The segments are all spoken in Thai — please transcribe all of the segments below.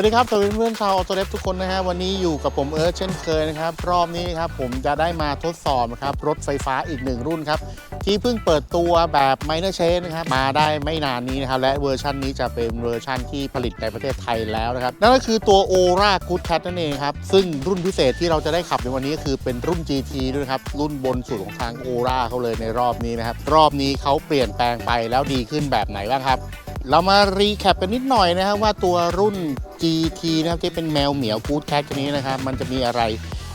วัสดีครับสวัสดีเพื่อนๆชาวออโตเดฟทุกคนนะฮะวันนี้อยู่กับผมเอิร์ธเช่นเคยนะครับ รอบนี้ครับผมจะได้มาทดสอบนะครับรถไฟฟ้าอีกหนึ่งรุ่นครับ ที่เพิ่งเปิดตัวแบบไมเนอร์เชนนะครับ มาได้ไม่นานนี้นะครับ และเวอร์ชันนี้จะเป็นเวอร์ชันที่ผลิตในประเทศไทยแล้วนะครับ นั่นก็คือตัว Ora Good Cat นั่นเองครับ ซึ่งรุ่นพิเศษที่เราจะได้ขับในวันนี้ก็คือเป็นรุ่น GT ด้วยครับรุ่นบนสุดของทาง Ora เขาเลยในรอบนี้นะครับรอบนี้เขาเปลี่ยนแปลงไปแล้วดีขึ้นแบบไหนบ้างครับ เรามารีแคปกันนิดหน่อยนะครับว่าตัวรุ่น GT นะครับที่เป็นแมวเหมียวกู๊ดแคทตัวนี้นะครับมันจะมีอะไร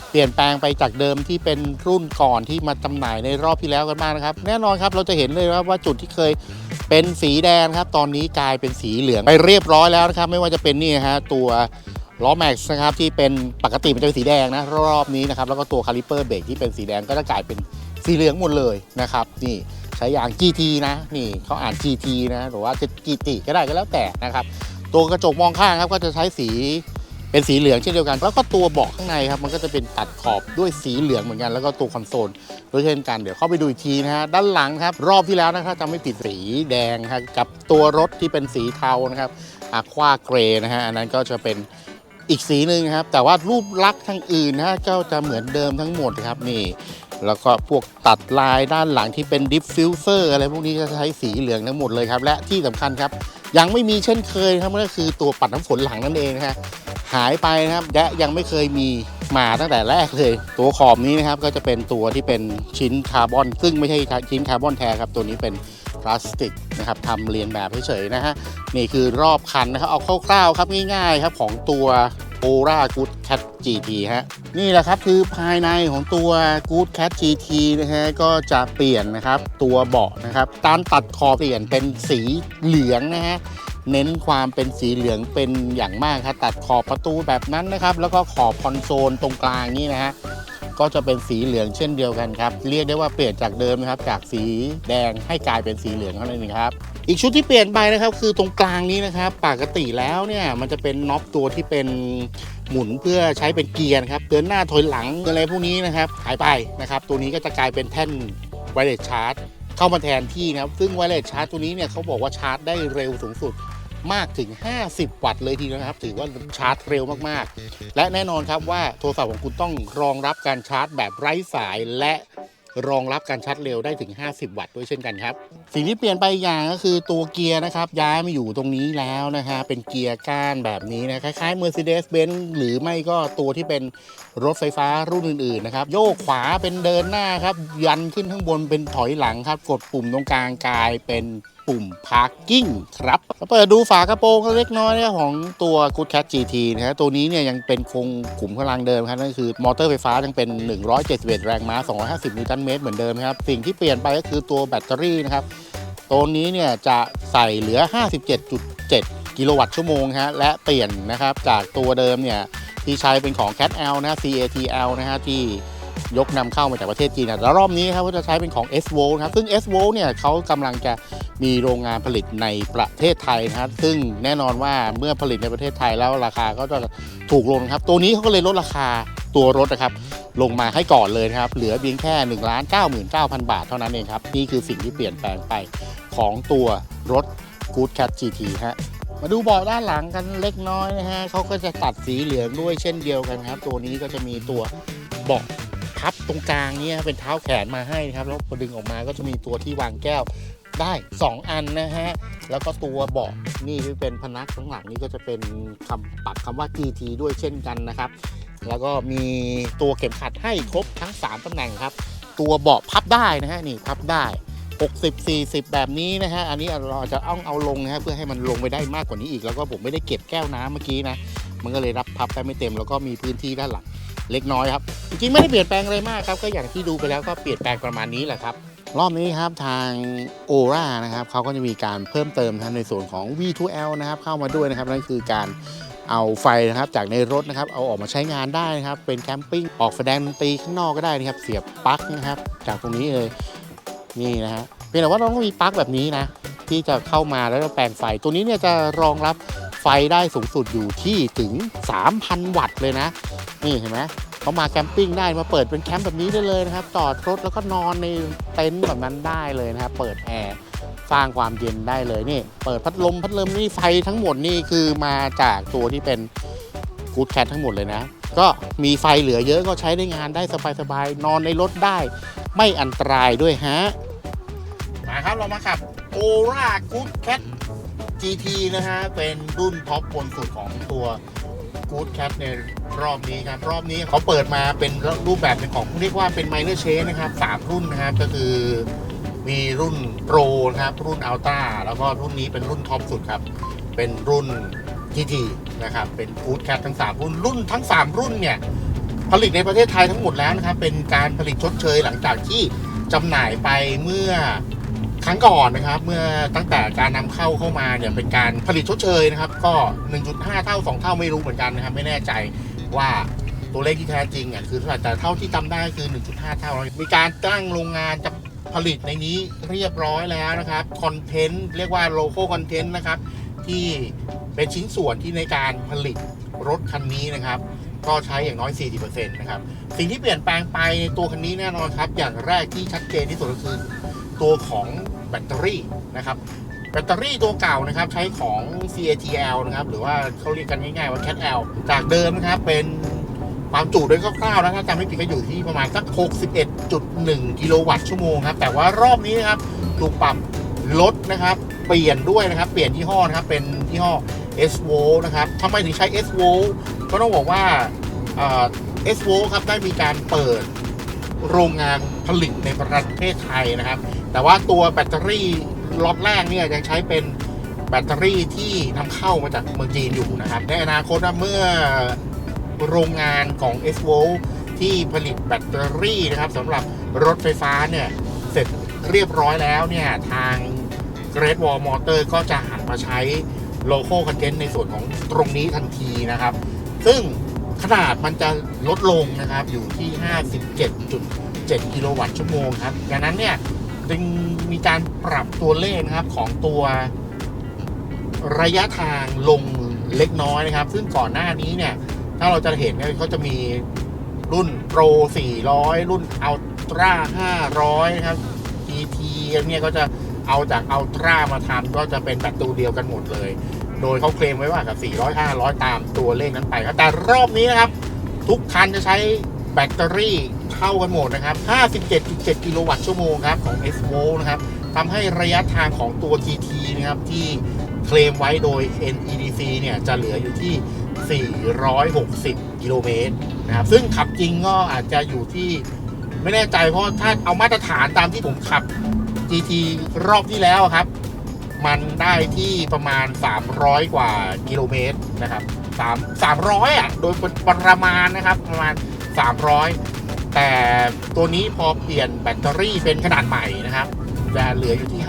เปลี่ยนแปลงไปจากเดิมที่เป็นรุ่นก่อนที่มาจำหน่ายในรอบที่แล้วกันบ้างนะครับ แน่นอนครับเราจะเห็นเลยครับว่าจุดที่เคยเป็นสีแดงครับ ตอนนี้กลายเป็นสีเหลืองไปเรียบร้อยแล้วนะครับ ไม่ว่าจะเป็นนี่ฮะตัวล้อแม็กซ์นะครับที่เป็นปกติมันจะเป็นสีแดงนะรอบนี้นะครับแล้วก็ตัวคาลิเปอร์เบรกที่เป็นสีแดงก็จะกลายเป็นสีเหลืองหมดเลยนะครับนี่ ใช้ยาง GT นะนี่เขาอ่าน GT นะหรือว่าจะ GT ก็ได้ก็แล้วแต่นะครับตัวกระจกมองข้างครับก็จะใช้สีเป็นสีเหลืองเช่นเดียวกัน แล้วก็ตัวเบาะข้างในครับมันก็จะเป็นตัดขอบด้วยสีเหลืองเหมือนกัน แล้วก็ตัวคอนโซลด้วยเช่นกันเดี๋ยวเข้าไปดูอีกทีนะฮะด้านหลังครับรอบที่แล้วนะครับจะไม่ติดสีแดงครับกับตัวรถที่เป็นสีเทานะครับอะควาเกรนะฮะอันนั้นก็จะเป็นอีกสีหนึ่งครับแต่ว่ารูปลักษณ์ทางอื่นนะฮะก็จะเหมือนเดิมทั้งหมดครับนี่ แล้วก็พวกตัดลายด้านหลังที่เป็นดิฟฟิวเซอร์อะไรพวกนี้จะใช้สีเหลืองทั้งหมดเลยครับ และที่สำคัญครับ ยังไม่มีเช่นเคยครับก็คือตัวปัดน้ำฝนหลังนั่นเองนะฮะหายไปนะครับและยังไม่เคยมีมาตั้งแต่แรกเลย ตัวขอบนี้นะครับก็จะเป็นตัวที่เป็นชิ้นคาร์บอน ซึ่งไม่ใช่ชิ้นคาร์บอนแท้ครับ ตัวนี้เป็นพลาสติกนะครับทำเรียนแบบเฉยๆนะฮะนี่คือรอบคันนะครับเอาคร่าวๆครับง่ายๆครับของตัว Ora Good Cat GT ฮะ นี่แหละครับคือภายในของตัว Good Cat GT นะฮะ ก็จะเปลี่ยนนะครับ ตัวเบาะนะครับการตัดขอบเปลี่ยนเป็นสีเหลืองนะฮะเน้นความเป็นสีเหลืองเป็นอย่างมากครับตัดขอบประตูแบบนั้นนะครับ แล้วก็ขอบคอนโซลตรงกลางนี่นะฮะก็จะเป็นสีเหลืองเช่นเดียวกันครับ เรียกได้ว่าเปลี่ยนจากเดิมนะครับ จากสีแดงให้กลายเป็นสีเหลืองเท่านั้นเองครับ อีกชุดที่เปลี่ยนไปนะครับคือตรงกลางนี้นะครับ ปกติแล้วเนี่ยมันจะเป็นน็อปตัวที่เป็นหมุนเพื่อใช้เป็นเกียร์ครับเดินหน้าถอยหลังอะไรพวกนี้นะครับหายไปนะครับ ตัวนี้ก็จะกลายเป็นแท่นไวเลสชาร์จเข้ามาแทนที่นะครับ ซึ่งไวเลสชาร์จตัวนี้เนี่ยเขาบอกว่าชาร์จได้เร็วสูงสุดมากถึง 50 วัตต์เลยทีเดียวนะครับ ถือว่าชาร์จเร็วมากๆ และแน่นอนครับว่าโทรศัพท์ของคุณต้องรองรับการชาร์จแบบไร้สายและ รองรับการชาร์จเร็วได้ถึง 50 วัตต์ด้วยเช่นกันครับ สิ่งที่เปลี่ยนไปอย่างก็คือตัวเกียร์นะครับ ย้ายมาอยู่ตรงนี้แล้วนะฮะเป็นเกียร์ก้านแบบนี้นะคล้ายๆ Mercedes-Benz หรือไม่ก็ตัวที่เป็นรถไฟฟ้ารุ่นอื่นๆนะครับโยกขวาเป็นเดินหน้าครับ ยันขึ้นข้างบนเป็นถอยหลังครับ กดปุ่มตรงกลางกลายเป็นปุ่ม parking ครับเปิดดูฝากระโปรงเล็กน้อยนะของตัว Good Cat GT นะฮะตัวนี้เนี่ยยังเป็นคงขุมพลังเดิมครับนั่นคือมอเตอร์ไฟฟ้ายังเป็น 171 แรงม้า 250 นิวตันเมตรเหมือนเดิมครับ สิ่งที่เปลี่ยนไปก็คือตัวแบตเตอรี่นะครับตัวนี้เนี่ยจะใส่เหลือ 57.7 กิโลวัตต์ชั่วโมงฮะและเปลี่ยนนะครับจากตัวเดิมเนี่ยที่ใช้เป็นของ Cat L นะ CATL นะฮะที่ ยกนำเข้ามาจากประเทศจีนนะแล้วรอบนี้ครับก็จะใช้เป็นของ S v o นะครับซึ่ง S v o เนี่ยเขากำลังจะมีโรงงานผลิตในประเทศไทยนะครับซึ่งแน่นอนว่าเมื่อผลิตในประเทศไทยแล้วราคาก็จะถูกลงครับ ตัวนี้เขาก็เลยลดราคาตัวรถนะครับลงมาให้ก่อนเลยนะครับ เหลือเพียงแค่1 9 9 9 0 0 0 บาทเท่านั้นเองครับ นี่คือสิ่งที่เปลี่ยนแปลงไปของตัวรถ Good Cat GT ฮะมาดูเบาะด้านหลังกันเล็กน้อยนะฮะเขาก็จะตัดสีเหลืองด้วยเช่นเดียวกันครับ ตัวนี้ก็จะมีตัวเบาะ พับตรงกลางเนี่ยเป็นเท้าแขนมาให้นะครับ แล้วพอดึงออกมาก็จะมีตัวที่วางแก้วได้ 2 อันนะฮะ แล้วก็ตัวเบาะนี่ที่เป็นพนักข้างหลังนี่ก็จะเป็นคำปักคำว่า GT ด้วยเช่นกันนะครับ แล้วก็มีตัวเข็มขัดให้ครบทั้ง 3ตำแหน่งครับ ตัวเบาะพับได้นะฮะนี่พับได้ 60 40 แบบนี้นะฮะ อันนี้เราจะเอาเอาลงนะฮะเพื่อให้มันลงไปได้มากกว่านี้อีก แล้วก็ผมไม่ได้เก็บแก้วน้ำเมื่อกี้นะ มันก็เลยรับพับได้ไม่เต็ม แล้วก็มีพื้นที่ด้านหลัง เล็กน้อยครับ จริงๆไม่ได้เปลี่ยนแปลงอะไรมากครับ ก็อย่างที่ดูไปแล้วก็เปลี่ยนแปลงประมาณนี้แหละครับ รอบนี้ครับทางโอรานะครับเขาก็จะมีการเพิ่มเติมนะครับในส่วนของ V2L นะครับเข้ามาด้วยนะครับนั่นคือการเอาไฟนะครับจากในรถนะครับเอาออกมาใช้งานได้นะครับ เป็นแคมปิ้งออกแสดงดนตรีข้างนอกก็ได้นะครับ เสียบปลั๊กนะครับ จากตรงนี้เลยนี่นะฮะเพียงแต่ว่าเราต้องมีปลั๊กแบบนี้นะที่จะเข้ามาแล้วแปลงไฟ ตัวนี้เนี่ยจะรองรับไฟได้สูงสุดอยู่ที่ถึง 3,000 วัตต์เลยนะ นี่เห็นไหมเขามาแคมปิ้งได้มาเปิดเป็นแคมป์แบบนี้ได้เลยนะครับจอดรถแล้วก็นอนในเต็นท์แบบนั้นได้เลยนะครับ เปิดแอร์สร้างความเย็นได้เลยนี่ เปิดพัดลมพัดลมนี่ไฟทั้งหมดนี่คือมาจากตัวที่เป็นกูดแคททั้งหมดเลยนะ ก็มีไฟเหลือเยอะก็ใช้ได้งานได้สบายๆนอนในรถได้ ไม่อันตรายด้วยฮะมาครับเรามาขับ o r a Good Cat GT นะฮะเป็นรุ่นท็อปบนสุดของตัว Good Cat ในรอบนี้ครับ รอบนี้เขาเปิดมาเป็นรูปแบบเป็นของเรียกว่าเป็น Minor Change นะครับ3รุ่นนะครับก็คือมีรุ่น Pro นะครับรุ่น Ultra แล้วก็รุ่นนี้เป็นรุ่นท็อปสุดครับ เป็นรุ่น GT นะครับ เป็น Good Cat ทั้ง 3 รุ่นรุ่นทั้ง 3 รุ่นเนี่ย ผลิตในประเทศไทยทั้งหมดแล้วนะครับ เป็นการผลิตชดเชยหลังจากที่จำหน่ายไปเมื่อ ครั้งก่อนนะครับ เมื่อตั้งแต่การนำเข้าเข้ามาเนี่ยเป็นการผลิตชดเชยนะครับ ก็ 1.5 เท่า 2 เท่าไม่รู้เหมือนกันนะครับ ไม่แน่ใจว่าตัวเลขที่แท้จริงอะคือเท่าไหร่แต่เท่าที่จำได้คือ 1.5 เท่า มีการตั้งโรงงานจะผลิตในนี้เรียบร้อยแล้วนะครับคอนเทนต์เรียกว่าโลโก้คอนเทนต์นะครับ ที่เป็นชิ้นส่วนที่ในการผลิตรถคันนี้นะครับ ก็ใช้อย่างน้อย 40%นะครับ สิ่งที่เปลี่ยนแปลงไปในตัวคันนี้แน่นอนครับ อย่างแรกที่ชัดเจนที่สุดก็คือตัวของ แบตเตอรี่นะครับแบตเตอรี่ตัวเก่านะครับใช้ของ CATL นะครับหรือว่าเขาเรียกกันง่ายๆว่า CATL จากเดิมนะครับเป็นความจุโดยคร่าวๆนะถ้าจำไม่ผิดก็อยู่ที่ประมาณสัก 61.1 กิโลวัตต์ชั่วโมงครับแต่ว่ารอบนี้นะครับถูกปรับลดนะครับเปลี่ยนด้วยนะครับเปลี่ยนยี่ห้อนะครับเป็นยี่ห้อ S v o นะครับทำไมถึงใช้ S v o ก็ต้องบอกว่าเอสโวครับได้มีการเปิดโรงงาน ผลิตในประเทศไทยนะครับ แต่ว่าตัวแบตเตอรี่ล็อตแรกเนี่ยยังใช้เป็นแบตเตอรี่ที่นำเข้ามาจากเมืองจีนอยู่นะครับ ในอนาคตเมื่อโรงงานของ s v o ที่ผลิตแบตเตอรี่นะครับสำหรับรถไฟฟ้าเนี่ยเสร็จเรียบร้อยแล้วเนี่ยทาง Great Wall Motor ก็จะหันมาใช้โลโก้คอนเทนต์ในส่วนของตรงนี้ทันทีนะครับ ซึ่งขนาดมันจะลดลงนะครับอยู่ที่ 7 กิโลวัตต์ชั่วโมงครับดังนั้นเนี่ยจึงมีการปรับตัวเลขนะครับของตัวระยะทางลงเล็กน้อยนะครับ ซึ่งก่อนหน้านี้เนี่ยถ้าเราจะเห็นเนี่ยเขาจะมีรุ่น Pro 400 รุ่น Ultra 500 นะครับ GT เนี่ยก็จะเอาจาก Ultra มาทำก็จะเป็นแบบตัวเดียวกันหมดเลย โดยเขาเคลมไว้ว่ากับ 400 500 ตามตัวเลขนั้นไปครับแต่รอบนี้นะครับ ทุกคันจะใช้แบตเตอรี่ เท่ากันหมดนะครับ 57.7 กิโลวัตต์ชั่วโมงครับของ s v o นะครับทำให้ระยะทางของตัว GT นะครับที่เคลมไว้โดย NEDC เนี่ยจะเหลืออยู่ที่ 460 กิโลเมตรนะครับ ซึ่งขับจริงก็อาจจะอยู่ที่ไม่แน่ใจเพราะถ้าเอามาตรฐานตามที่ผมขับ GT รอบที่แล้วครับ มันได้ที่ประมาณ 300 กว่ากิโลเมตรนะครับ3 300อะโดยประมาณนะครับประมาณ 300 แต่ตัวนี้พอเปลี่ยนแบตเตอรี่เป็นขนาดใหม่นะครับจะเหลืออยู่ที่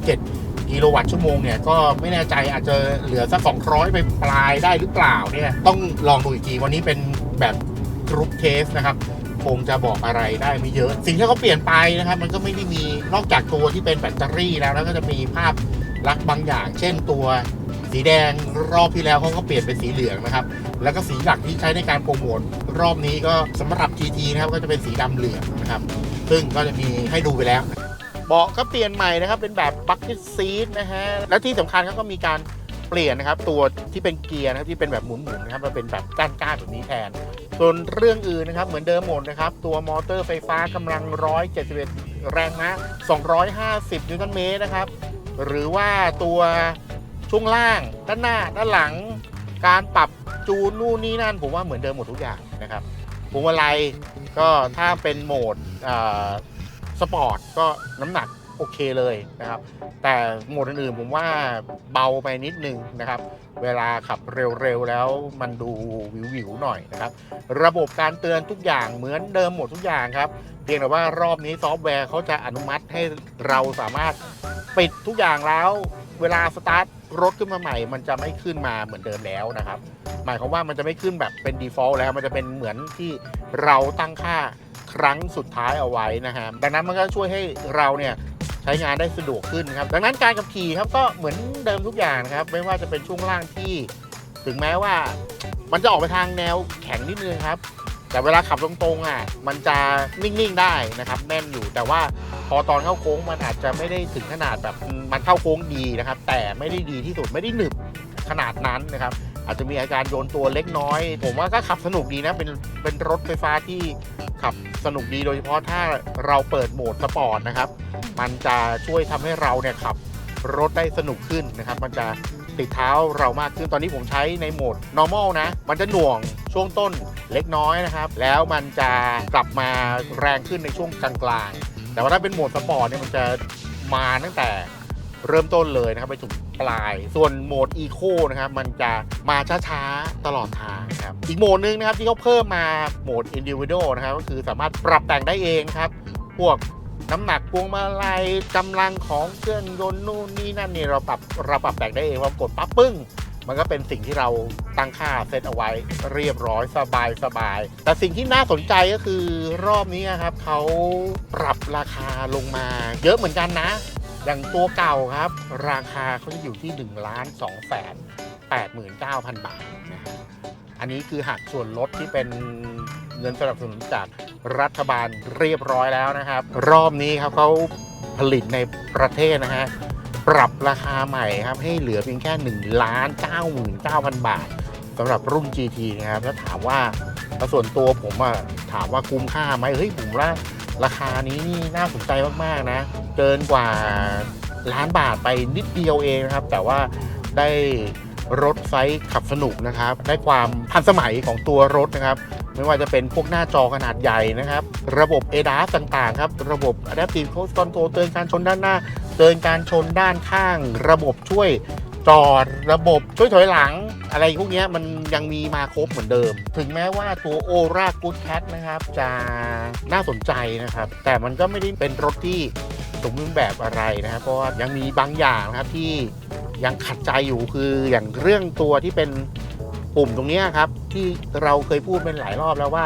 57.7 กิโลวัตต์ชั่วโมงเนี่ย ก็ไม่แน่ใจอาจจะเหลือสัก 200 ไปปลายได้หรือเปล่าเนี่ย ต้องลองดูอีกทีวันนี้เป็นแบบกรุ๊ปเทสนะครับ คงจะบอกอะไรได้ไม่เยอะ สิ่งที่เขาเปลี่ยนไปนะครับ มันก็ไม่ได้มีนอกจากตัวที่เป็นแบตเตอรี่แล้วแล้วก็จะมีภาพลักษณ์บางอย่าง เช่นตัว สีแดงรอบที่แล้วเขาก็เปลี่ยนเป็นสีเหลืองนะครับ แล้วก็สีหลักที่ใช้ในการโปรโมทรอบนี้ก็สำหรับ GT นะครับก็จะเป็นสีดำเหลืองนะครับ ซึ่งก็จะมีให้ดูไปแล้ว เบาะก็เปลี่ยนใหม่นะครับ เป็นแบบบั c เก็ตซีทนะฮะ และที่สำคัญเขาก็มีการเปลี่ยนนะครับ ตัวที่เป็นเกียร์นะครับที่เป็นแบบหมุนๆนะครับมาเป็นแบบก้านๆแบบนี้แทน ส่วนเรื่องอื่นนะครับเหมือนเดิมหมดนะครับ ตัวมอเตอร์ไฟฟ้ากำลัง 171 แรงม้า250 นิวตันเมตรนะครับ หรือว่าตัว ช่วงล่าง ด้านหน้า ด้านหลัง การปรับจูนนู่นนี่นั่น ผมว่าเหมือนเดิมหมดทุกอย่างนะครับพวงมาลัยก็ถ้าเป็นโหมดอ่าสปอร์ตก็น้ำหนักโอเคเลยนะครับ แต่โหมดอื่นๆผมว่าเบาไปนิดนึงนะครับ เวลาขับเร็วๆแล้วมันดูวิวๆหน่อยนะครับ ระบบการเตือนทุกอย่างเหมือนเดิมหมดทุกอย่างครับ เพียงแต่ว่ารอบนี้ซอฟต์แวร์เขาจะอนุมัติให้เราสามารถปิดทุกอย่างแล้ว เวลาสตาร์ท รถขึ้นมาใหม่ มันจะไม่ขึ้นมาเหมือนเดิมแล้วนะครับ หมายความว่ามันจะไม่ขึ้นแบบเป็น default แล้ว มันจะเป็นเหมือนที่เราตั้งค่าครั้งสุดท้ายเอาไว้นะฮะ ดังนั้นมันก็ช่วยให้เราเนี่ยใช้งานได้สะดวกขึ้นครับ ดังนั้นการขับขี่ครับก็เหมือนเดิมทุกอย่างนะครับ ไม่ว่าจะเป็นช่วงล่างที่ ถึงแม้ว่า มันจะออกไปทางแนวแข็งนิดนึงครับ แต่เวลาขับตรงๆอะมันจะนิ่งๆได้นะครับแน่นอยู่แต่ว่าพอตอนเข้าโค้งมันอาจจะไม่ได้ถึงขนาดแบบมันเข้าโค้งดีนะครับ แต่ไม่ได้ดีที่สุดไม่ได้หนึบขนาดนั้นนะครับ อาจจะมีอาการโยนตัวเล็กน้อย ผมว่าก็ขับสนุกดีนะเป็นเป็นรถไฟฟ้าที่ขับสนุกดีโดยเฉพาะถ้าเราเปิดโหมดสปอร์ตนะครับ มันจะช่วยทำให้เราเนี่ยขับรถได้สนุกขึ้นนะครับ มันจะ ติดเท้าเรามากขึ้นตอนนี้ผมใช้ในโหมด normal นะ มันจะหน่วงช่วงต้นเล็กน้อยนะครับ แล้วมันจะกลับมาแรงขึ้นในช่วงกลางๆ แต่ว่าถ้าเป็นโหมดสปอร์ตเนี่ยมันจะมาตั้งแต่เริ่มต้นเลยนะครับไปถึงปลาย ส่วนโหมด Eco นะครับ มันจะมาช้าๆ ตลอดทางครับ อีกโหมดหนึงนะครับที่เขาเพิ่มมาโหมด Individual นะครับ ก็คือสามารถปรับแต่งได้เองครับ พวก น้ำหนักพวงมาลัยกำลังของเครื่องยนต์นู่นนี่นั่นนี่เราปรับเราปรับแต่งได้เองเพอกดปั๊บปึ้ง มันก็เป็นสิ่งที่เราตั้งค่าเซตเอาไว้เรียบร้อยสบายสบาย แต่สิ่งที่น่าสนใจก็คือรอบนี้ครับเขาปรับราคาลงมาเยอะเหมือนกันนะ อย่างตัวเก่าครับ ราคาเขาจะอยู่ที่1ล้าน2แสน89,000 บาทนะฮะอันนี้คือหักส่วนลดที่เป็น เงินสนับสนุนจากรัฐบาลเรียบร้อยแล้วนะครับ รอบนี้ครับเขาผลิตในประเทศนะฮะปรับราคาใหม่ครับให้เหลือเพียงแค่1ล้าน99,000 บาทสำหรับรุ่น GT นะครับแล้วถามว่าส่วนตัวผมอะถามว่าคุ้มค่าไหมเฮ้ยผมว่าราคานี้นี่น่าสนใจมาก ๆ นะ เกินกว่าล้านบาทไปนิดเดียวเองนะครับ แต่ว่าได้รถไซส์ขับสนุกนะครับ ได้ความทันสมัยของตัวรถนะครับ ไม่ว่าจะเป็นพวกหน้าจอขนาดใหญ่นะครับ ระบบ ADAS ต่างๆ ครับ ระบบ Adaptive Cruise Control เตือนการชนด้านหน้า เตือนการชนด้านข้าง ระบบช่วยจอด ระบบช่วยถอยหลัง อะไรพวกนี้มันยังมีมาครบเหมือนเดิม ถึงแม้ว่าตัว o r a Good Cat นะครับ จะน่าสนใจนะครับ แต่มันก็ไม่ได้เป็นรถที่สมบูรณ์แบบอะไรนะครับ เพราะว่ายังมีบางอย่างนะครับที่ยังขัดใจอยู่คืออย่างเรื่องตัวที่เป็น ปุ่มตรงนี้ครับ ที่เราเคยพูดเป็นหลายรอบแล้วว่า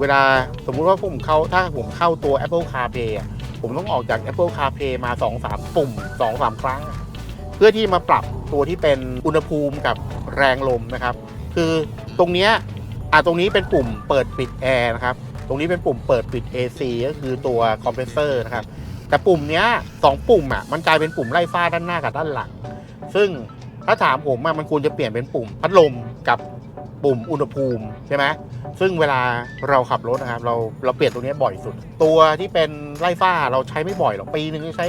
เวลาสมมุติว่าผมเข้าถ้าผมเข้าตัว Apple CarPlay ผมต้องออกจาก Apple CarPlay มา 2-3 ปุ่ม 2-3 ครั้ง เพื่อที่มาปรับตัวที่เป็นอุณหภูมิกับแรงลมนะครับ คือตรงนี้อะตรงนี้เป็นปุ่มเปิดปิดแอร์นะครับ ตรงนี้เป็นปุ่มเปิดปิด AC ก็คือตัวคอมเพรสเซอร์นะครับ แต่ปุ่มเนี้ยสองปุ่มอะมันกลายเป็นปุ่มไล่ฟ้าด้านหน้ากับด้านหลัง ซึ่งถ้าถามผมอะมันควรจะเปลี่ยนเป็นปุ่มพัดลม กับปุ่มอุณหภูมิใช่ไหมซึ่งเวลาเราขับรถนะครับเราเราเปลี่ยนตัวนี้บ่อยสุด ตัวที่เป็นไล่ฟ้าเราใช้ไม่บ่อยหรอกปีหนึ่งใช้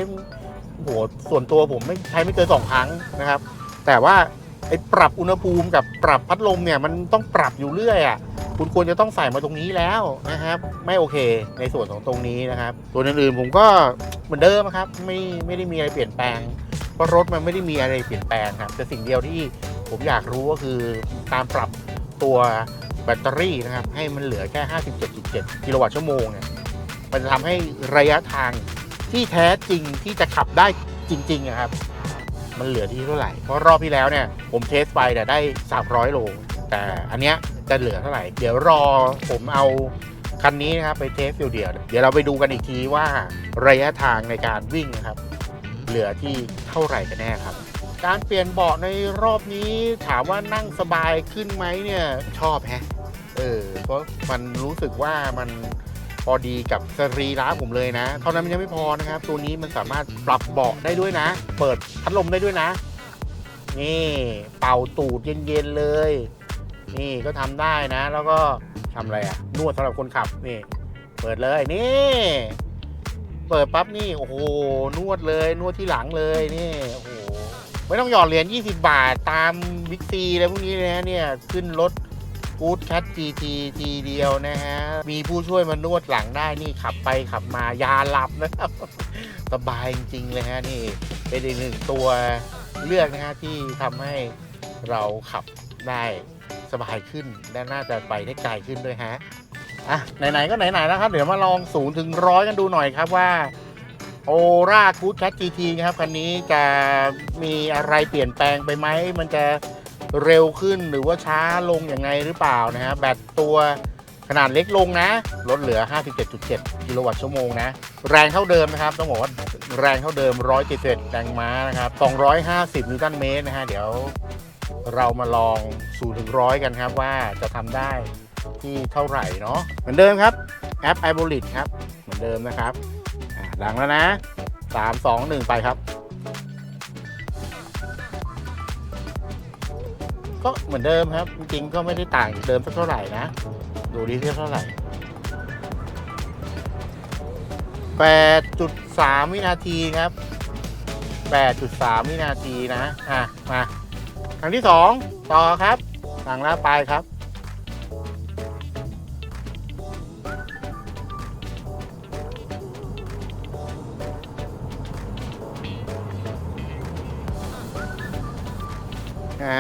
โหส่วนตัวผมไม่ใช้ไม่เกินสองครั้งนะครับ แต่ว่าไอ้ปรับอุณหภูมิกับปรับพัดลมเนี่ยมันต้องปรับอยู่เรื่อยอะคุณควรจะต้องใส่มาตรงนี้แล้วนะครับ ไม่โอเคในส่วนของตรงนี้นะครับ ตัวอื่นๆผมก็เหมือนเดิมครับ ไม่ไม่ได้มีอะไรเปลี่ยนแปลงเพราะรถมันไม่ได้มีอะไรเปลี่ยนแปลงครับแต่สิ่งเดียวที่ ผมอยากรู้ก็คือการปรับตัวแบตเตอรี่นะครับ ให้มันเหลือแค่ 57.7 กิโลวัตต์ชั่วโมงเนี่ยมันจะทำให้ระยะทางที่แท้จริงที่จะขับได้จริงๆอะครับ มันเหลือที่เท่าไหร่ เพราะรอบที่แล้วเนี่ยผมเทสไปแต่ได้ 300 โล แต่อันเนี้ยจะเหลือเท่าไหร่ เดี๋ยวรอผมเอาคันนี้นะครับไปเทสเดียวๆเดี๋ยวเราไปดูกันอีกทีว่าระยะทางในการวิ่งนะครับ เหลือที่เท่าไหร่กันแน่ครับ การเปลี่ยนเบาะในรอบนี้ถามว่านั่งสบายขึ้นไหมเนี่ยชอบแฮะเออเพราะมันรู้สึกว่ามันพอดีกับสรีระผมเลยนะ เท่านั้นมันยังไม่พอนะครับ ตัวนี้มันสามารถปรับเบาะได้ด้วยนะ เปิดพัดลมได้ด้วยนะ นี่เป่าตูดเย็นๆเลย นี่ก็ทำได้นะ แล้วก็ทำอะไรอะนวดสำหรับคนขับนี่ เปิดเลยนี่ เปิดปั๊บนี่โอ้โหนวดเลยนวดที่หลังเลยนี่โอ้โห ไม่ต้องหยอดเหรียญ20 บาทตามบิ๊กซีอะไรพวกนี้เลยนะเนี่ย ขึ้นรถกู๊ดแคท GT ทีเดียวนะฮะ มีผู้ช่วยมานวดหลังได้นี่ขับไปขับมายาหลับนะครับ สบายจริง ๆ เลยฮะ นี่เป็นอีกหนึ่งตัวเลือกนะฮะ ที่ทำให้เราขับได้สบายขึ้นและน่าจะไปได้ไกลขึ้นด้วยฮะอะไหน ๆ ก็ไหน ๆ แล้วครับ เดี๋ยวมาลองศูนย์ถึงร้อยกันดูหน่อยครับว่า โอรากูดแคท GT นะครับคันนี้จะมีอะไรเปลี่ยนแปลงไปไหม มันจะเร็วขึ้นหรือว่าช้าลงอย่างไงหรือเปล่านะฮะแบตตัวขนาดเล็กลงนะ ลดเหลือ 57.7 กิโลวัตต์ชั่วโมงนะ แรงเท่าเดิมนะครับ ต้องบอกว่าแรงเท่าเดิม 171แรงม้านะครับ 250 นิวตันเมตรนะฮะ เดี๋ยวเรามาลอง0ถึง100กันครับว่าจะทำได้ที่เท่าไหร่เนาะ เหมือนเดิมครับ แอป i b o l i t ครับ เหมือนเดิมนะครับ ดังแล้วนะ3 2 1ไปครับ ก็เหมือนเดิมครับ จริงๆก็ไม่ได้ต่างจากเดิมสักเท่าไหร่นะ ดูดีเทียบเท่าไหร่8.3วินาทีครับ8.3วินาทีนะ อะ มาครั้งที่2ต่อครับสั่งแล้วไปครับ อ่า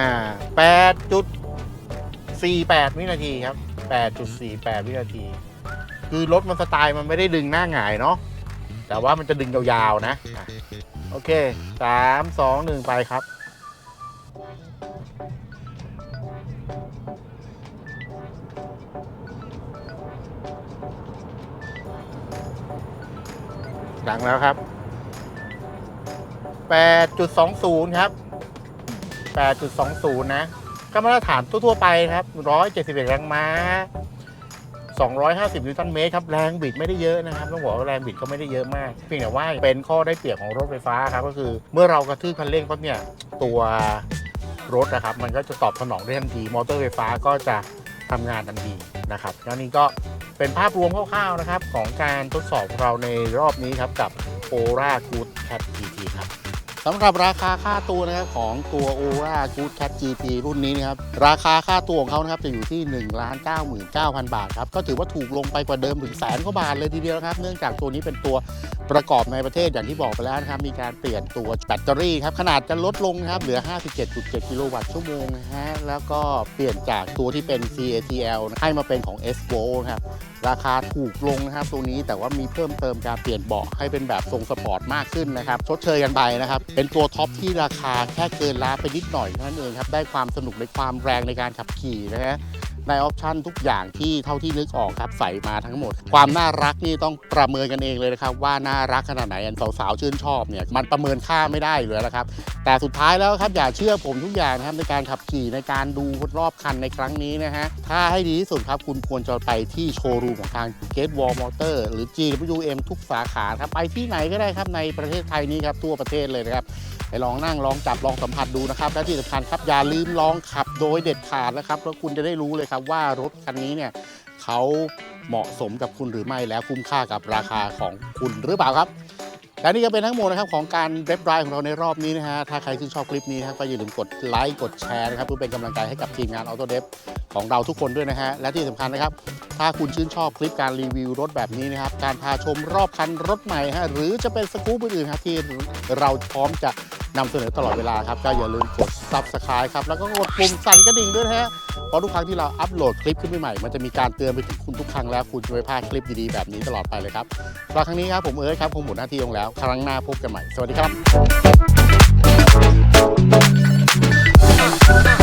8.48วินาทีครับ8.48วินาที คือรถมันสไตล์มันไม่ได้ดึงหน้าหงายเนาะแต่ว่ามันจะดึงยาวๆนะอะโอเค3 2 1ไปครับ ดังแล้วครับ 8.20 ครับ 8.20 นะ ก็มาตรฐานทั่วๆไปครับ 171แรงม้า 250 นิวตันเมตรครับ แรงบิดไม่ได้เยอะนะครับ ต้องบอกว่าแรงบิดก็ไม่ได้เยอะมาก เพียงแต่ว่าเป็นข้อได้เปรียบของรถไฟฟ้าครับ ก็คือเมื่อเรากระทืบคันเร่งปั๊บเนี่ย ตัวรถนะครับ มันก็จะตอบสนองได้ทันที มอเตอร์ไฟฟ้าก็จะทำงานทันทีนะครับ แล้วนี่ก็เป็นภาพรวมคร่าวๆนะครับ ของการทดสอบเราในรอบนี้ครับกับ o r a Good Cat GT ครับสำหรับราคาค่าตัวนะครับของตัว o r a Good Cat GT รุ่นนี้นะครับราคาค่าตัวของเขานะครับจะอยู่ที่1 9 9 0 0 0 บาทครับก็ถือว่าถูกลงไปกว่าเดิมถึงแสนกว่าบาทเลยทีเดียวนะครับ เนื่องจากตัวนี้เป็นตัวประกอบในประเทศอย่างที่บอกไปแล้วนะครับมีการเปลี่ยนตัวแบตเตอรี่ครับขนาดจะลดลงครับเหลือ 57.7 กิโลวัตต์ชั่วโมงนะฮะแล้วก็เปลี่ยนจากตัวที่เป็น CATL ให้มาเป็นของ s v o นะครับราคาถูกลงนะครับตัวนี้แต่ว่ามีเพิ่มเติมการเปลี่ยนเบาะให้เป็นแบบทรงสปอร์ตมากขึ้นนะครับชดเชยกันไปนะครับเป็นตัวท็อปที่ราคาแค่เกินล้านไปนิดหน่อยเท่านั้นเองครับ ได้ความสนุกในความแรงในการขับขี่นะฮะ ในออปชันทุกอย่างที่เท่าที่นึกออกครับใส่มาทั้งหมด ความน่ารักนี่ต้องประเมินกันเองเลยนะครับ ว่าน่ารักขนาดไหนสาวๆชื่นชอบเนี่ยมันประเมินค่าไม่ได้อยู่แล้วละครับ แต่สุดท้ายแล้วครับอย่าเชื่อผมทุกอย่างนะครับในการขับขี่ในการดูรอบคันในครั้งนี้นะฮะถ้าให้ดีที่สุดครับคุณควรจะไปที่โชว์รูมของทาง Gate Wall Motor หรือ GWM ทุกสาขาครับไปที่ไหนก็ได้ครับในประเทศไทยนี้ครับทั่วประเทศเลยนะครับ ไปลองนั่งลองจับลองสัมผัสดูนะครับ และที่สำคัญครับอย่าลืมลองขับโดยเด็ดขาดนะครับแล้วคุณจะได้รู้เลยครับว่ารถคันนี้เนี่ยเขาเหมาะสมกับคุณหรือไม่แล้วคุ้มค่ากับราคาของคุณหรือเปล่าครับและนี่ก็เป็นทั้งหมดนะครับของการเว็บไ i ของเราในรอบนี้นะฮะ ถ้าใครที่นชอบคลิปนี้นะครับก็อย่าลืมกดไลค์ กดแชร์นะครับเพื่อเป็นกำลังใจให้กับทีมงาน Auto d e v ของเราทุกคนด้วยนะฮะ และที่สำคัญนะครับ ถ้าคุณชื่นชอบคลิปการรีวิวรถแบบนี้นะครับ การพาชมรอบคันรถใหม่ฮะ หรือจะเป็นสกู๊ปอื่นๆครับที่เราพร้อมจะ นำเสนอตลอดเวลาครับก็อย่าลืมกด subscribe ครับ แล้วก็กดปุ่มสั่นกระดิ่งด้วยนะฮะเพราะทุกครั้งที่เราอัปโหลดคลิปขึ้นใหม่มันจะมีการเตือนไปถึงคุณทุกครั้งแล้วคุณจะไม่พลาดคลิปดีๆแบบนี้ตลอดไปเลยครับสำหรับครั้งนี้ครับผมเอิร์ธครับผมหมดหน้าที่ลงแล้ว ครั้งหน้าพบกันใหม่สวัสดีครับ